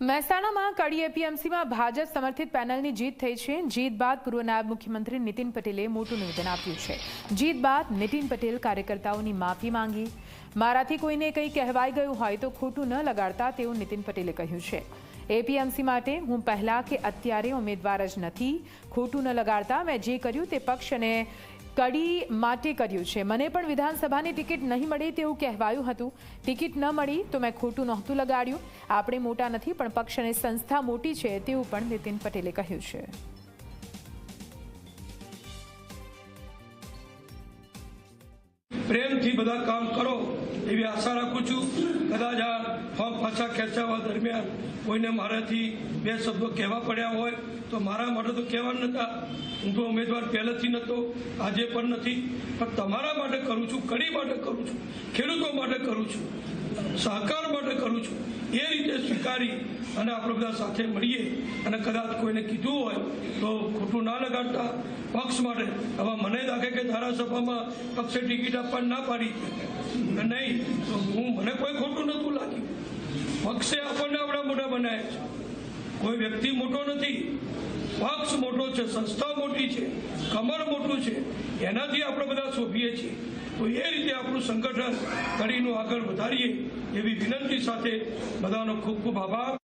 મહેસાણામાં કડી એપીએમસીમાં ભાજપ સમર્થિત પેનલની જીત થઈ છે. જીત બાદ પૂર્વ નાયબ મુખ્યમંત્રી નીતિન પટેલે મોટું નિવેદન આપ્યું છે. જીત બાદ નીતિન પટેલ કાર્યકર્તાઓની માફી માંગી. મારાથી કોઈને કંઈ કહેવાઈ ગયું હોય તો ખોટું ન લગાડતા તેવું નીતિન પટેલે કહ્યું છે. એપીએમસી માટે હું પહેલાં કે અત્યારે ઉમેદવાર જ નથી. ખોટું ન લગાડતા મેં જે કર્યું તે પક્ષ અને કડી માટે કર્યું છે. મને પણ વિધાનસભાની ટિકિટ નહીં મળી તેવું કહેવાયું હતું. ટિકિટ ન મળી તો મેં ખોટું નહોતું લગાડ્યું. આપણે મોટા નથી, પણ પક્ષ અને સંસ્થા મોટી છે તેવું પણ નીતિન પટેલે કહ્યું છે. પ્રેમથી બધા કામ કરો એવી આશા રાખું છું. કદાચ આ ફોર્મ પાછા ખેંચાવા દરમિયાન કોઈને મારાથી બે શબ્દો કહેવા પડ્યા હોય તો મારા માટે તો કહેવા નતા હું તો ઉમેદવાર પહેલેથી નહોતો, આજે પણ નથી. પણ તમારા માટે કરું છું, કડી માટે કરું છું, ખેડૂતો માટે કરું છું, સહકાર માટે કરું છું. એ રીતે સ્વીકારી અને આપણે બધા સાથે મળીએ અને કદાચ કોઈને કીધું હોય તો ખોટું ના લગાડતા. પક્ષ માટે હવે મને લાગે કે ધારાસભામાં પક્ષે ટિકિટ આપવાની ના પાડી. નહીં, તો હું, મને કોઈ ખોટું નહોતું લાગ્યું. પક્ષે આપણને આપણા મોટા બનાવ્યા છે. કોઈ વ્યક્તિ મોટો નથી. પક્ષ મોટો છે, સંસ્થા મોટી છે, કમર મોટું છે. એનાથી આપણે બધા શોભીએ છીએ. તો એ રીતે આપણું સંગઠન કરીનું આગળ વધારીએ એવી વિનંતી સાથે બધાનો ખૂબ ખૂબ આભાર.